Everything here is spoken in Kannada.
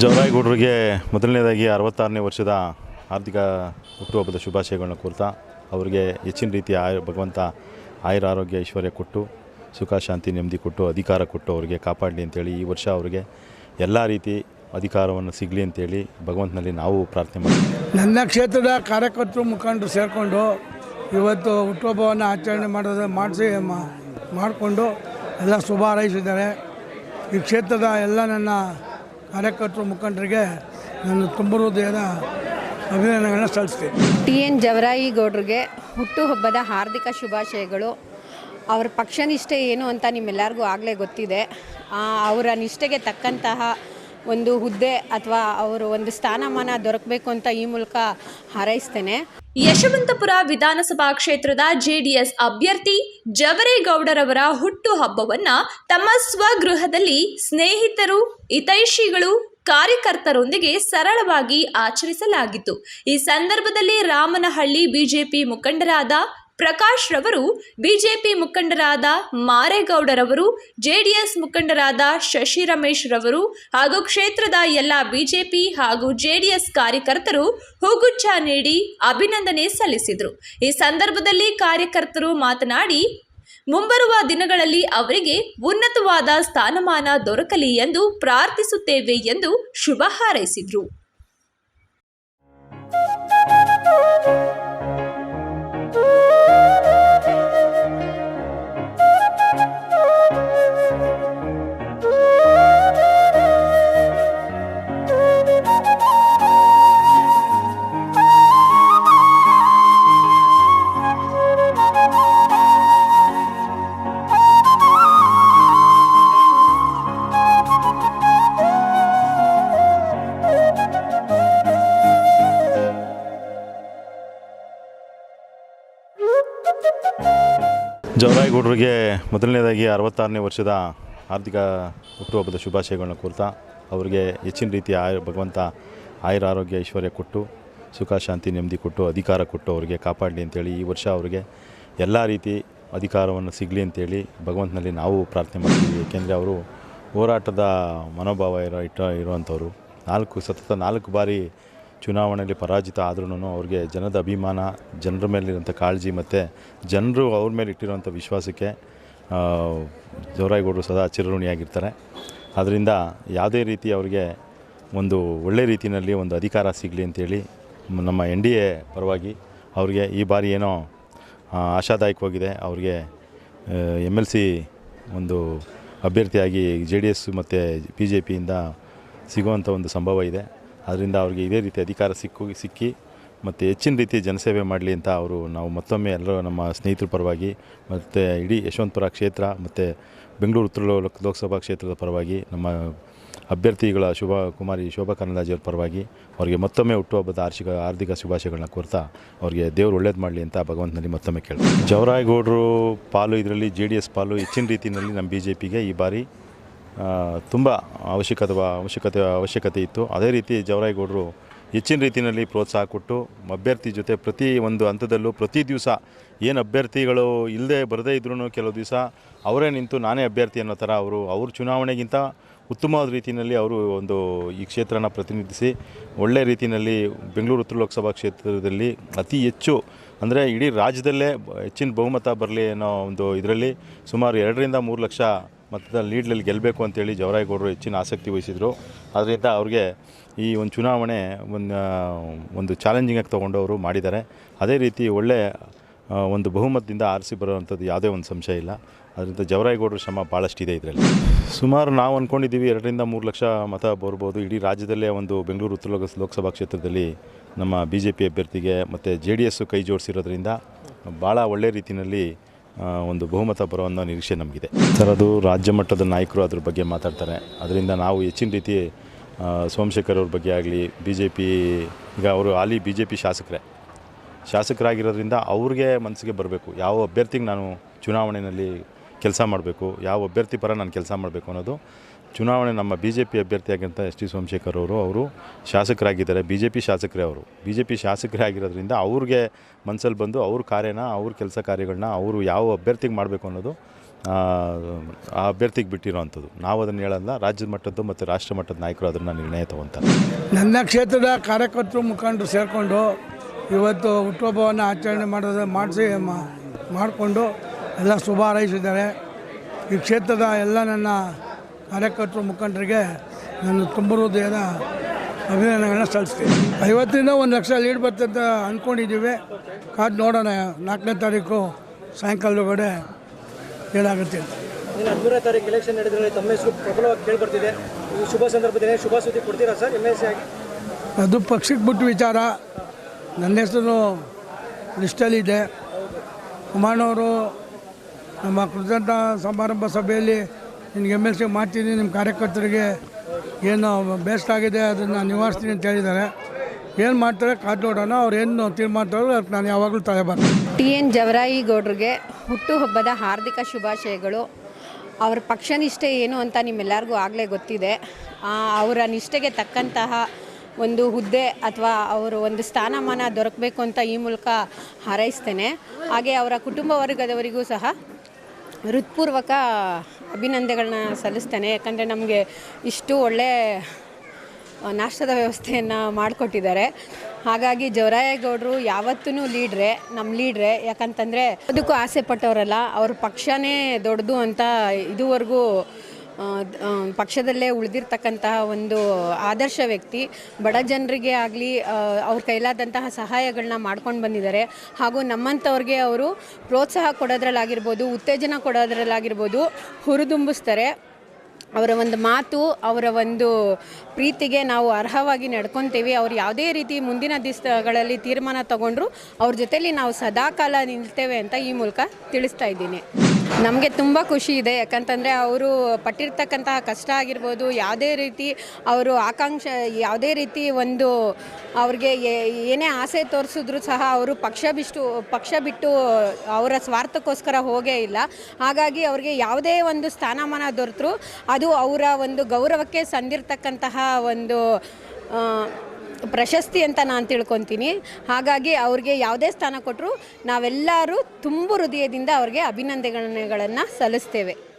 ಜವರಾಯಗೌಡರಿಗೆ ಮೊದಲನೇದಾಗಿ ಅರವತ್ತಾರನೇ ವರ್ಷದ ಆರ್ಥಿಕ ಹುಟ್ಟುಹಬ್ಬದ ಶುಭಾಶಯಗಳನ್ನ ಕೋರ್ತಾ, ಅವರಿಗೆ ಹೆಚ್ಚಿನ ರೀತಿಯ ಆಯು, ಭಗವಂತ ಆಯುರ ಆರೋಗ್ಯ, ಐಶ್ವರ್ಯ ಕೊಟ್ಟು, ಸುಖ, ಶಾಂತಿ, ನೆಮ್ಮದಿ ಕೊಟ್ಟು, ಅಧಿಕಾರ ಕೊಟ್ಟು ಅವರಿಗೆ ಕಾಪಾಡಲಿ ಅಂತೇಳಿ ಈ ವರ್ಷ ಅವರಿಗೆ ಎಲ್ಲ ರೀತಿ ಅಧಿಕಾರವನ್ನು ಸಿಗಲಿ ಅಂತೇಳಿ ಭಗವಂತನಲ್ಲಿ ನಾವು ಪ್ರಾರ್ಥನೆ ಮಾಡ್ತೀವಿ. ನನ್ನ ಕ್ಷೇತ್ರದ ಕಾರ್ಯಕರ್ತರು ಮುಖಂಡರು ಸೇರಿಕೊಂಡು ಇವತ್ತು ಹುಟ್ಟುಹಬ್ಬವನ್ನು ಆಚರಣೆ ಮಾಡೋದು ಮಾಡಿಸಿ ಮಾಡಿಕೊಂಡು ಎಲ್ಲ ಶುಭ ಹಾರೈಸಿದ್ದಾರೆ. ಈ ಕ್ಷೇತ್ರದ ಎಲ್ಲ ನನ್ನ ಕಾರ್ಯಕರ್ತರು ಮುಖಂಡರಿಗೆ ನಾನು ತುಂಬ ಹೃದಯದ ಅಭಿನಂದನೆಗಳನ್ನ ಸಲ್ಲಿಸ್ತೀನಿ. ಟಿ. ಎನ್. ಜವರಾಯಿ ಗೌಡ್ರಿಗೆ ಹುಟ್ಟುಹಬ್ಬದ ಹಾರ್ದಿಕ ಶುಭಾಶಯಗಳು. ಅವ್ರ ಪಕ್ಷ ನಿಷ್ಠೆ ಏನು ಅಂತ ನಿಮ್ಮೆಲ್ಲರಿಗೂ ಆಗಲೇ ಗೊತ್ತಿದೆ. ಅವರ ನಿಷ್ಠೆಗೆ ತಕ್ಕಂತಹ ಒಂದು ಹುದ್ದೆ ಅಥವಾ ಅವರು ಒಂದು ಸ್ಥಾನಮಾನ ದೊರಕಬೇಕು ಅಂತ ಈ ಮೂಲಕ ಹಾರೈಸ್ತೇನೆ. ಯಶವಂತಪುರ ವಿಧಾನಸಭಾ ಕ್ಷೇತ್ರದ ಜೆಡಿಎಸ್ ಅಭ್ಯರ್ಥಿ ಜವರೇಗೌಡರವರ ಹುಟ್ಟು ಹಬ್ಬವನ್ನ ತಮ್ಮ ಸ್ವಗೃಹದಲ್ಲಿ ಸ್ನೇಹಿತರು, ಹಿತೈಷಿಗಳು, ಕಾರ್ಯಕರ್ತರೊಂದಿಗೆ ಸರಳವಾಗಿ ಆಚರಿಸಲಾಗಿತ್ತು. ಈ ಸಂದರ್ಭದಲ್ಲಿ ರಾಮನಹಳ್ಳಿ ಬಿಜೆಪಿ ಮುಖಂಡರಾದ ಪ್ರಕಾಶ್ ರವರು, ಬಿಜೆಪಿ ಮುಖಂಡರಾದ ಮಾರೇಗೌಡರವರು, ಜೆಡಿಎಸ್ ಮುಖಂಡರಾದ ಶಶಿ ರಮೇಶ್ ರವರು ಹಾಗೂ ಕ್ಷೇತ್ರದ ಎಲ್ಲ ಬಿಜೆಪಿ ಹಾಗೂ ಜೆಡಿಎಸ್ ಕಾರ್ಯಕರ್ತರು ಹೂಗುಚ್ಛ ನೀಡಿ ಅಭಿನಂದನೆ ಸಲ್ಲಿಸಿದರು. ಈ ಸಂದರ್ಭದಲ್ಲಿ ಕಾರ್ಯಕರ್ತರು ಮಾತನಾಡಿ, ಮುಂಬರುವ ದಿನಗಳಲ್ಲಿ ಅವರಿಗೆ ಉನ್ನತವಾದ ಸ್ಥಾನಮಾನ ದೊರಕಲಿ ಎಂದು ಪ್ರಾರ್ಥಿಸುತ್ತೇವೆ ಎಂದು ಶುಭ ಹಾರೈಸಿದರು. ಜವರಾಯಗೌಡರಿಗೆ ಮೊದಲನೇದಾಗಿ ಅರವತ್ತಾರನೇ ವರ್ಷದ ಆರ್ಥಿಕ ಹುಟ್ಟುಹಬ್ಬದ ಶುಭಾಶಯಗಳನ್ನ ಕೋರ್ತಾ, ಅವರಿಗೆ ಹೆಚ್ಚಿನ ರೀತಿಯ ಆಯು, ಭಗವಂತ ಆಯುರ ಆರೋಗ್ಯ, ಐಶ್ವರ್ಯ ಕೊಟ್ಟು, ಸುಖ, ಶಾಂತಿ, ನೆಮ್ಮದಿ ಕೊಟ್ಟು, ಅಧಿಕಾರ ಕೊಟ್ಟು ಅವರಿಗೆ ಕಾಪಾಡಲಿ ಅಂತೇಳಿ ಈ ವರ್ಷ ಅವರಿಗೆ ಎಲ್ಲ ರೀತಿ ಅಧಿಕಾರವನ್ನು ಸಿಗಲಿ ಅಂತೇಳಿ ಭಗವಂತನಲ್ಲಿ ನಾವು ಪ್ರಾರ್ಥನೆ ಮಾಡ್ತೀವಿ. ಏಕೆಂದರೆ ಅವರು ಹೋರಾಟದ ಮನೋಭಾವ ಇರೋ ಇಟ್ಟ ಇರುವಂಥವ್ರು. ನಾಲ್ಕು, ಸತತ ನಾಲ್ಕು ಬಾರಿ ಚುನಾವಣೆಯಲ್ಲಿ ಪರಾಜಿತ ಆದ್ರೂ ಅವ್ರಿಗೆ ಜನದ ಅಭಿಮಾನ, ಜನರ ಮೇಲಿರುವಂಥ ಕಾಳಜಿ ಮತ್ತು ಜನರು ಅವ್ರ ಮೇಲೆ ಇಟ್ಟಿರುವಂಥ ವಿಶ್ವಾಸಕ್ಕೆ ಜೋರಾಯಿಗೌಡರು ಸದಾ ಚಿರಋಣಿಯಾಗಿರ್ತಾರೆ. ಆದ್ದರಿಂದ ಯಾವುದೇ ರೀತಿ ಅವರಿಗೆ ಒಂದು ಒಳ್ಳೆ ರೀತಿಯಲ್ಲಿ ಒಂದು ಅಧಿಕಾರ ಸಿಗಲಿ ಅಂತೇಳಿ ನಮ್ಮ ಎನ್ ಡಿ ಎ ಪರವಾಗಿ ಅವರಿಗೆ ಈ ಬಾರಿ ಏನೋ ಆಶಾದಾಯಕವಾಗಿದೆ ಅವ್ರಿಗೆ ಎಂ ಎಲ್ ಸಿ ಒಂದು ಅಭ್ಯರ್ಥಿಯಾಗಿ ಜೆ ಡಿ ಎಸ್ ಮತ್ತು ಬಿ ಜೆ ಪಿಯಿಂದ ಸಿಗುವಂಥ ಒಂದು ಸಂಭವ ಇದೆ. ಅದರಿಂದ ಅವ್ರಿಗೆ ಇದೇ ರೀತಿ ಅಧಿಕಾರ ಸಿಕ್ಕು, ಸಿಕ್ಕಿ ಮತ್ತು ಹೆಚ್ಚಿನ ರೀತಿ ಜನಸೇವೆ ಮಾಡಲಿ ಅಂತ ಅವರು ನಾವು ಮತ್ತೊಮ್ಮೆ ಎಲ್ಲರೂ ನಮ್ಮ ಸ್ನೇಹಿತರ ಪರವಾಗಿ ಮತ್ತು ಇಡೀ ಯಶವಂತಪುರ ಕ್ಷೇತ್ರ ಮತ್ತು ಬೆಂಗಳೂರು ಉತ್ತರ ಲೋಕಸಭಾ ಕ್ಷೇತ್ರದ ಪರವಾಗಿ ನಮ್ಮ ಅಭ್ಯರ್ಥಿಗಳ ಶುಭ, ಕುಮಾರಿ ಶೋಭಾ ಕರಂದ್ಲಾಜೆಯವ್ರ ಪರವಾಗಿ ಅವರಿಗೆ ಮತ್ತೊಮ್ಮೆ ಹುಟ್ಟುಹಬ್ಬದ ಆರ್ಷಿಕ ಆರ್ಥಿಕ ಶುಭಾಶಯಗಳನ್ನ ಕೋರ್ತಾ ಅವರಿಗೆ ದೇವರು ಒಳ್ಳೇದು ಮಾಡಲಿ ಅಂತ ಭಗವಂತನಲ್ಲಿ ಮತ್ತೊಮ್ಮೆ ಕೇಳ್ತೀನಿ ಜವರಾಯಗೌಡರು ಪಾಲು ಇದರಲ್ಲಿ, ಜೆ ಪಾಲು ಹೆಚ್ಚಿನ ರೀತಿಯಲ್ಲಿ ನಮ್ಮ ಬಿ ಜೆ ಈ ಬಾರಿ ತುಂಬ ಅವಶ್ಯಕತೆ ಅವಶ್ಯಕತೆ ಅವಶ್ಯಕತೆ ಇತ್ತು. ಅದೇ ರೀತಿ ಜವರಾಯಗೌಡರು ಹೆಚ್ಚಿನ ರೀತಿಯಲ್ಲಿ ಪ್ರೋತ್ಸಾಹ ಕೊಟ್ಟು ಅಭ್ಯರ್ಥಿ ಜೊತೆ ಪ್ರತಿ ಒಂದು ಹಂತದಲ್ಲೂ ಪ್ರತಿ ದಿವಸ ಏನು ಅಭ್ಯರ್ಥಿಗಳು ಇಲ್ಲದೆ ಬರದೇ ಇದ್ರೂ ಕೆಲವು ದಿವಸ ಅವರೇ ನಿಂತು ನಾನೇ ಅಭ್ಯರ್ಥಿ ಅನ್ನೋ ಥರ ಅವರು, ಅವ್ರ ಚುನಾವಣೆಗಿಂತ ಉತ್ತಮವಾದ ರೀತಿಯಲ್ಲಿ ಅವರು ಒಂದು ಈ ಕ್ಷೇತ್ರನ ಪ್ರತಿನಿಧಿಸಿ ಒಳ್ಳೆ ರೀತಿಯಲ್ಲಿ ಬೆಂಗಳೂರು ಉತ್ತರ ಲೋಕಸಭಾ ಕ್ಷೇತ್ರದಲ್ಲಿ ಅತಿ ಹೆಚ್ಚು ಅಂದರೆ ಇಡೀ ರಾಜ್ಯದಲ್ಲೇ ಹೆಚ್ಚಿನ ಬಹುಮತ ಬರಲಿ ಅನ್ನೋ ಒಂದು ಇದರಲ್ಲಿ ಸುಮಾರು ಎರಡರಿಂದ ಮೂರು ಲಕ್ಷ ಮತದ ಲೀಡ್ಲಲ್ಲಿ ಗೆಲ್ಲಬೇಕು ಅಂತೇಳಿ ಜವರಾಯಗೌಡರು ಹೆಚ್ಚಿನ ಆಸಕ್ತಿ ವಹಿಸಿದರು. ಅದರಿಂದ ಅವ್ರಿಗೆ ಈ ಒಂದು ಚುನಾವಣೆ ಒಂದು ಒಂದು ಚಾಲೆಂಜಿಂಗಾಗಿ ತೊಗೊಂಡು ಅವರು ಮಾಡಿದ್ದಾರೆ. ಅದೇ ರೀತಿ ಒಳ್ಳೆ ಒಂದು ಬಹುಮತದಿಂದ ಆರಿಸಿ ಬರುವಂಥದ್ದು ಯಾವುದೇ ಒಂದು ಸಂಶಯ ಇಲ್ಲ. ಅದರಿಂದ ಜವರಾಯಗೌಡರ ಶ್ರಮ ಭಾಳಷ್ಟಿದೆ ಇದರಲ್ಲಿ. ಸುಮಾರು ನಾವು ಅಂದ್ಕೊಂಡಿದ್ದೀವಿ ಎರಡರಿಂದ ಮೂರು ಲಕ್ಷ ಮತ ಬರ್ಬೋದು. ಇಡೀ ರಾಜ್ಯದಲ್ಲೇ ಒಂದು ಬೆಂಗಳೂರು ಉತ್ತರ ಲೋಕ, ಲೋಕಸಭಾ ಕ್ಷೇತ್ರದಲ್ಲಿ ನಮ್ಮ ಬಿ ಅಭ್ಯರ್ಥಿಗೆ ಮತ್ತು ಜೆ ಡಿ ಎಸ್ಸು ಕೈ ಜೋಡಿಸಿರೋದ್ರಿಂದ ಭಾಳ ಒಳ್ಳೆ ರೀತಿಯಲ್ಲಿ ಒಂದು ಬಹುಮತ ಬರೋ ಅನ್ನೋ ನಿರೀಕ್ಷೆ ನಮಗಿದೆ. ಸರ್ ಅದು ರಾಜ್ಯ ಮಟ್ಟದ ನಾಯಕರು ಅದ್ರ ಬಗ್ಗೆ ಮಾತಾಡ್ತಾರೆ. ಅದರಿಂದ ನಾವು ಹೆಚ್ಚಿನ ರೀತಿ ಸೋಮಶೇಖರ್ ಅವ್ರ ಬಗ್ಗೆ ಆಗಲಿ ಬಿ ಜೆ ಪಿ ಈಗ ಅವರು ಹಾಲಿ ಬಿ ಜೆ ಪಿ ಶಾಸಕರೇ. ಶಾಸಕರಾಗಿರೋದ್ರಿಂದ ಅವ್ರಿಗೆ ಮನಸ್ಸಿಗೆ ಬರಬೇಕು. ಯಾವ ಅಭ್ಯರ್ಥಿಗೆ ನಾನು ಚುನಾವಣೆಯಲ್ಲಿ ಕೆಲಸ ಮಾಡಬೇಕು, ಯಾವ ಅಭ್ಯರ್ಥಿ ಪರ ನಾನು ಕೆಲಸ ಮಾಡಬೇಕು ಅನ್ನೋದು ಚುನಾವಣೆ ನಮ್ಮ ಬಿ ಜೆ ಪಿ ಅಭ್ಯರ್ಥಿಯಾಗಿಂತ ಎಸ್ ಟಿ ಸೋಮಶೇಖರ್ ಅವರು ಅವರು ಶಾಸಕರಾಗಿದ್ದಾರೆ. ಬಿ ಜೆ ಪಿ ಶಾಸಕರೇ ಅವರು. ಬಿ ಜೆ ಪಿ ಶಾಸಕರೇ ಆಗಿರೋದ್ರಿಂದ ಅವ್ರಿಗೆ ಮನಸ್ಸಲ್ಲಿ ಬಂದು ಅವ್ರ ಕಾರ್ಯನ, ಅವ್ರ ಕೆಲಸ ಕಾರ್ಯಗಳನ್ನ ಅವರು ಯಾವ ಅಭ್ಯರ್ಥಿಗೆ ಮಾಡಬೇಕು ಅನ್ನೋದು, ಆ ಅಭ್ಯರ್ಥಿಗೆ ಬಿಟ್ಟಿರೋವಂಥದ್ದು ನಾವು ಅದನ್ನು ಹೇಳಲ್ಲ. ರಾಜ್ಯದ ಮಟ್ಟದ್ದು ಮತ್ತು ರಾಷ್ಟ್ರ ಮಟ್ಟದ ನಾಯಕರು ಅದನ್ನು ನಿರ್ಣಯ ತಗೊತಾರೆ ನನ್ನ ಕ್ಷೇತ್ರದ ಕಾರ್ಯಕರ್ತರು ಮುಖಂಡರು ಸೇರಿಕೊಂಡು ಇವತ್ತು ಹುಟ್ಟುಹಬ್ಬವನ್ನು ಆಚರಣೆ ಮಾಡೋದು, ಮಾಡಿಸಿ ಮಾಡಿಕೊಂಡು ಎಲ್ಲ ಶುಭ ಹಾರೈಸಿದ್ದಾರೆ. ಈ ಕ್ಷೇತ್ರದ ಎಲ್ಲ ನನ್ನ ಕಾರ್ಯಕರ್ತರು ಮುಖಂಡರಿಗೆ ನಾನು ತುಂಬ ಹೃದಯದ ಅಭಿನಂದನೆಗಳನ್ನ ಸಲ್ಲಿಸ್ತೀನಿ. ಐವತ್ತರಿಂದ ಒಂದು ಲಕ್ಷ ಲೀಡ್ ಬರ್ತಂತ ಅಂದ್ಕೊಂಡಿದ್ದೀವಿ ಕಾದು ನೋಡೋಣ ನಾಲ್ಕನೇ ತಾರೀಕು ಸಾಯಂಕಾಲದೊಳಗಡೆ ಏನಾಗುತ್ತೆ ಅಂತ. ಇನ್ನು ಹದಿಮೂರನೇ ತಾರೀಕು ಎಲೆಕ್ಷನ್ ನಡೆದ್ರೆ ತಮ್ಮ ಹೆಸರು ಪ್ರಬಲವಾಗಿ ಕೇಳಿಬರ್ತಿದೆ ಈ ಶುಭ ಸಂದರ್ಭದಲ್ಲಿ ಶುಭ ಸುದ್ದಿ ಕೊಡ್ತೀರಾ ಸರ್ ಎಂ ಎಲ್ ಆಗಿ? ಅದು ಪಕ್ಷಕ್ಕೆ ಬಿಟ್ಟು ವಿಚಾರ. ನನ್ನ ಹೆಸರು ಲಿಸ್ಟಲ್ಲಿದೆ ಕುಮಾರನವರು ನಮ್ಮ ಕೃತಜ್ಞತಾ ಸಮಾರಂಭ ಸಭೆಯಲ್ಲಿ ನಿನಗೆ ಎಂ ಎಲ್ ಸಿ ಮಾಡ್ತೀನಿ ನಿಮ್ಮ ಕಾರ್ಯಕರ್ತರಿಗೆ ಏನು ಬೇಸ್ಟ್ ಆಗಿದೆ, ಅದನ್ನು ನಿವಾರಿಸ್ತೀನಿ ಅಂತ ಹೇಳಿದ್ದಾರೆ. ಏನು ಮಾಡ್ತಾರೆ? ಕಾದು ನೋಡೋಣ ಅವ್ರು ಏನು ತೀರ್ಮಾನ ಅದಕ್ಕೆ ನಾನು ಯಾವಾಗಲೂ ತಲೆ ಬರ್ತೀನಿ ಟಿ ಎನ್ ಜವರಾಯಿ ಗೌಡ್ರಿಗೆ ಹುಟ್ಟುಹಬ್ಬದ ಹಾರ್ದಿಕ ಶುಭಾಶಯಗಳು. ಅವರ ಪಕ್ಷ ನಿಷ್ಠೆ ಏನು ಅಂತ ನಿಮ್ಮೆಲ್ಲರಿಗೂ ಆಗಲೇ ಗೊತ್ತಿದೆ. ಅವರ ನಿಷ್ಠೆಗೆ ತಕ್ಕಂತಹ ಒಂದು ಹುದ್ದೆ ಅಥವಾ ಅವರು ಒಂದು ಸ್ಥಾನಮಾನ ದೊರಕಬೇಕು ಅಂತ ಈ ಮೂಲಕ ಹಾರೈಸ್ತೇನೆ. ಹಾಗೆ ಅವರ ಕುಟುಂಬ ವರ್ಗದವರಿಗೂ ಸಹ ಹೃತ್ಪೂರ್ವಕ ಅಭಿನಂದನೆಗಳನ್ನ ಸಲ್ಲಿಸ್ತೇನೆ. ಯಾಕಂದರೆ ನಮಗೆ ಇಷ್ಟು ಒಳ್ಳೆ ನಾಷ್ಟದ ವ್ಯವಸ್ಥೆಯನ್ನು ಮಾಡಿಕೊಟ್ಟಿದ್ದಾರೆ. ಹಾಗಾಗಿ ಜವರಾಯೇಗೌಡರು ಯಾವತ್ತೂ ಲೀಡ್ರೆ ನಮ್ಮ ಲೀಡ್ರೆ. ಯಾಕಂತಂದರೆ, ಅದಕ್ಕೂ ಆಸೆ ಪಟ್ಟವರಲ್ಲ, ಅವ್ರ ಪಕ್ಷನೇ ದೊಡ್ಡದು ಅಂತ ಇದುವರೆಗೂ ಪಕ್ಷದಲ್ಲೇ ಉಳಿದಿರ್ತಕ್ಕಂತಹ ಒಂದು ಆದರ್ಶ ವ್ಯಕ್ತಿ, ಬಡ ಜನರಿಗೆ ಆಗಲಿ ಅವ್ರ ಕೈಲಾದಂತಹ ಸಹಾಯಗಳನ್ನ ಮಾಡ್ಕೊಂಡು ಬಂದಿದ್ದಾರೆ. ಹಾಗೂ ನಮ್ಮಂಥವ್ರಿಗೆ ಅವರು ಪ್ರೋತ್ಸಾಹ ಕೊಡೋದ್ರಲ್ಲಾಗಿರ್ಬೋದು, ಉತ್ತೇಜನ ಕೊಡೋದ್ರಲ್ಲಾಗಿರ್ಬೋದು ಹುರಿದುಂಬಿಸ್ತಾರೆ. ಅವರ ಒಂದು ಮಾತು, ಅವರ ಒಂದು ಪ್ರೀತಿಗೆ ನಾವು ಅರ್ಹವಾಗಿ ನಡ್ಕೊತೀವಿ. ಅವ್ರು ಯಾವುದೇ ರೀತಿ ಮುಂದಿನ ದಿವಸಗಳಲ್ಲಿ ತೀರ್ಮಾನ ತಗೊಂಡ್ರು, ಅವ್ರ ಜೊತೆಯಲ್ಲಿ ನಾವು ಸದಾಕಾಲ ನಿಲ್ತೇವೆ ಅಂತ ಈ ಮೂಲಕ ತಿಳಿಸ್ತಾ ಇದ್ದೀನಿ. ನಮಗೆ ತುಂಬ ಖುಷಿ ಇದೆ. ಯಾಕಂತಂದರೆ ಅವರು ಪಟ್ಟಿರ್ತಕ್ಕಂತಹ ಕಷ್ಟ ಆಗಿರ್ಬೋದು, ಯಾವುದೇ ರೀತಿ ಅವರು ಆಕಾಂಕ್ಷೆ, ಯಾವುದೇ ರೀತಿ ಒಂದು ಅವ್ರಿಗೆ ಏನೇ ಆಸೆ ತೋರಿಸಿದ್ರು ಸಹ ಅವರು ಪಕ್ಷ ಬಿಟ್ಟು ಪಕ್ಷ ಬಿಟ್ಟು ಅವರ ಸ್ವಾರ್ಥಕ್ಕೋಸ್ಕರ ಹೋಗೇ ಇಲ್ಲ. ಹಾಗಾಗಿ ಅವ್ರಿಗೆ ಯಾವುದೇ ಒಂದು ಸ್ಥಾನಮಾನ ದೊರೆತರು ಅದು ಅವರ ಒಂದು ಗೌರವಕ್ಕೆ ಸಂದಿರ್ತಕ್ಕಂತಹ ಒಂದು ಪ್ರಶಸ್ತಿ ಅಂತ ನಾನು ತಿಳ್ಕೊತೀನಿ. ಹಾಗಾಗಿ ಅವ್ರಿಗೆ ಯಾವುದೇ ಸ್ಥಾನ ಕೊಟ್ಟರು ನಾವೆಲ್ಲರೂ ತುಂಬ ಹೃದಯದಿಂದ ಅವ್ರಿಗೆ ಅಭಿನಂದನೆಗಳನ್ನು ಸಲ್ಲಿಸ್ತೇವೆ.